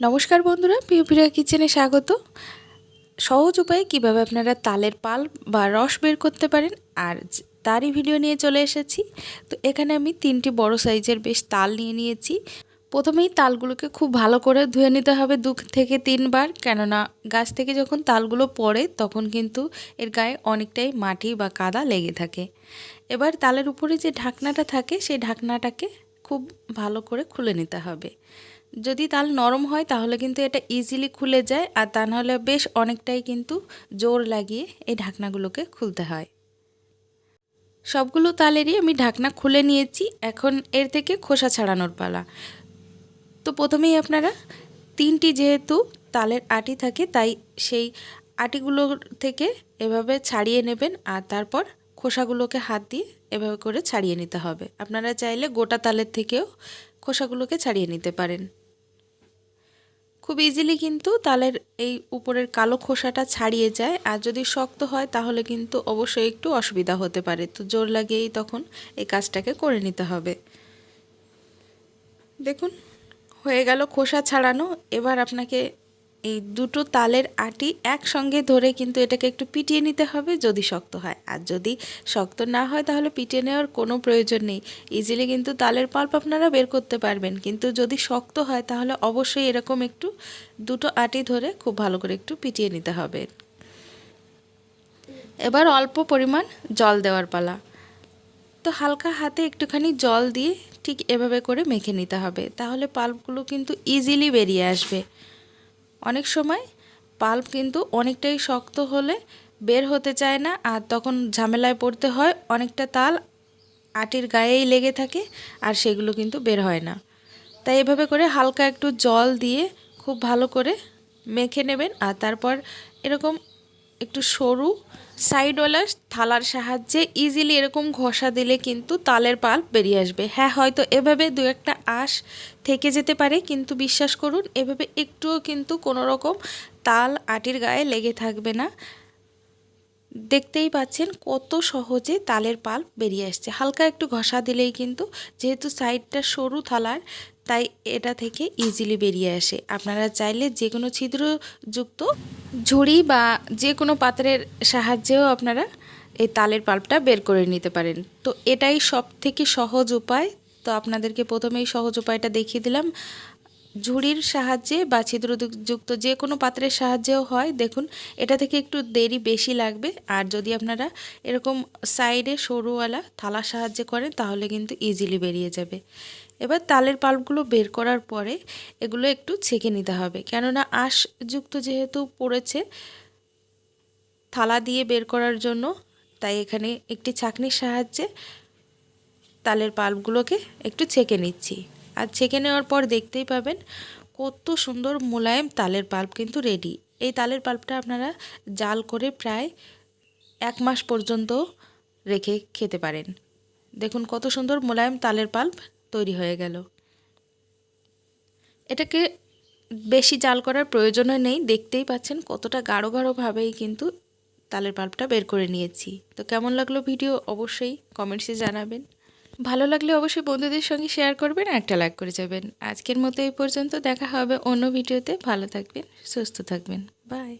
নমস্কার বন্ধুরা, পিউপিরা কিচেনে স্বাগত। সহজ উপায়ে কীভাবে আপনারা তালের পাল বা রস বের করতে পারেন, আর তারই ভিডিও নিয়ে চলে এসেছি। তো এখানে আমি তিনটি বড় সাইজের বেশ তাল নিয়ে নিয়েছি। প্রথমেই তালগুলোকে খুব ভালো করে ধুয়ে নিতে হবে দু থেকে তিনবার, কেননা গাছ থেকে যখন তালগুলো পড়ে, তখন কিন্তু এর গায়ে অনেকটাই মাটি বা কাদা লেগে থাকে। এবার তালের উপরে যে ঢাকনাটা থাকে, সেই ঢাকনাটাকে খুব ভালো করে খুলে নিতে হবে। যদি তাল নরম হয়, তাহলে কিন্তু এটা ইজিলি খুলে যায় আর তা নাহলে বেশ অনেকটাই কিন্তু জোর লাগিয়ে এই ঢাকনাগুলোকে খুলতে হয়। সবগুলো তালেরই আমি ঢাকনা খুলে নিয়েছি, এখন এর থেকে খোসা ছাড়ানোর পালা। তো প্রথমেই আপনারা তিনটি যেহেতু তালের আটি থাকে, তাই সেই আটিগুলো থেকে এভাবে ছাড়িয়ে নেবেন আর তারপর খোসাগুলোকে হাত দিয়ে এভাবে করে ছাড়িয়ে নিতে হবে। আপনারা চাইলে গোটা তালের থেকেও খোসাগুলোকে ছাড়িয়ে নিতে পারেন। খুব ইজিলি কিন্তু তালের এই উপরের কালো খোসাটা ছাড়িয়ে যায়। আর যদি শক্ত হয়, তাহলে কিন্তু অবশ্যই একটু অসুবিধা হতে পারে। তো জোর লাগিয়েই তখন এই কাজটাকে করে নিতে হবে। দেখুন, হয়ে গেল খোসা ছাড়ানো। এবার আপনাকে এই দুটো তালের আটি একসঙ্গে ধরে কিন্তু এটাকে একটু পিটিয়ে নিতে হবে যদি শক্ত হয়। আর যদি শক্ত না হয় তাহলে পিটিয়ে নেওয়ার কোনো প্রয়োজন নেই। ইজিলি কিন্তু তালের পাল্প আপনারা বের করতে পারবেন। কিন্তু যদি শক্ত হয় তাহলে অবশ্যই এরকম একটু দুটো আটি ধরে খুব ভালো করে একটু পিটিয়ে নিতে হবে। এবার অল্প পরিমাণ জল দেওয়ার পালা। তো হালকা হাতে একটুখানি জল দিয়ে ঠিক এভাবে করে মেখে নিতে হবে। তাহলে পাল্পগুলো কিন্তু ইজিলি বেরিয়ে আসবে। অনেক সময় পাল্প কিন্তু অনেকটাই শক্ত হলে বের হতে চায় না, আর তখন ঝামেলায় পড়তে হয়, অনেকটা তাল আটির গায়েই লেগে থাকে আর সেগুলো কিন্তু বের হয় না। তাই এভাবে করে হালকা একটু জল দিয়ে খুব ভালো করে মেখে নেবেন, আর তারপর এরকম একটু সরু সাইডওয়ালা থালার সাহায্যে ইজিলি এরকম ঘষা দিলে কিন্তু তালের পাল্প বেরিয়ে আসবে। হ্যাঁ হয়তো এভাবে দু একটা আঁশ থেকে যেতে পারে, কিন্তু বিশ্বাস করুন, এভাবে একটুও কিন্তু কোনো রকম তাল আটির গায়ে লেগে থাকবে না। দেখতেই পাচ্ছেন কত সহজে তালের পাল্প বেরিয়ে আসছে। হালকা একটু ঘষা দিলেই কিন্তু যেহেতু সাইডটা সরু থালার, তাই এটা থেকে ইজিলি বেরিয়ে আসে। আপনারা চাইলে যে কোনো ছিদ্রযুক্ত ঝুড়ি বা যে কোনো পাত্রের সাহায্যেও আপনারা এই তালের পাল্পটা বের করে নিতে পারেন। তো এটাই সব থেকে সহজ উপায়। তো আপনাদেরকে প্রথমেই সহজ উপায়টা দেখিয়ে দিলাম। ঝুড়ির সাহায্যে বা ছিদ্রযুক্ত যে কোনো পাত্রের সাহায্যেও হয়। দেখুন, এটা থেকে একটু দেরি বেশি লাগবে। আর যদি আপনারা এরকম সাইডে সরুওয়ালা থালার সাহায্যে করেন, তাহলে কিন্তু ইজিলি বেরিয়ে যাবে। এবার তালের পাল্পগুলো বের করার পরে এগুলো একটু ছেঁকে নিতে হবে। কেননা আঁশযুক্ত যেহেতু পড়েছে, থালা দিয়ে বের করার জন্য, তাই এখানে একটি ছাঁকনির সাহায্যে তালের পাল্পগুলোকে একটু ছেঁকে নিচ্ছি। আর ছেঁকে নেওয়ার পর দেখতেই পাবেন কত সুন্দর মোলায়েম তালের পাল্প কিন্তু রেডি এই তালের পাল্পটা আপনারা জাল করে প্রায় এক মাস পর্যন্ত রেখে খেতে পারেন। দেখুন কত সুন্দর মোলায়েম তালের পাল্প তৈরি হয়ে গেল। এটাকে বেশি জাল করার প্রয়োজনও নেই, দেখতেই পাচ্ছেন কতটা গাঢ় গাঢ়ভাবেই কিন্তু তালের পাল্পটা বের করে নিয়েছি। তো কেমন লাগল ভিডিও অবশ্যই কমেন্টসে জানাবেন। ভালো লাগলে অবশ্যই বন্ধুদের সঙ্গে শেয়ার করবেন আর একটা লাইক করে যাবেন। আজকের মতো এই পর্যন্ত, দেখা হবে অন্য ভিডিওতে ভালো থাকবেন, সুস্থ থাকবেন। বাই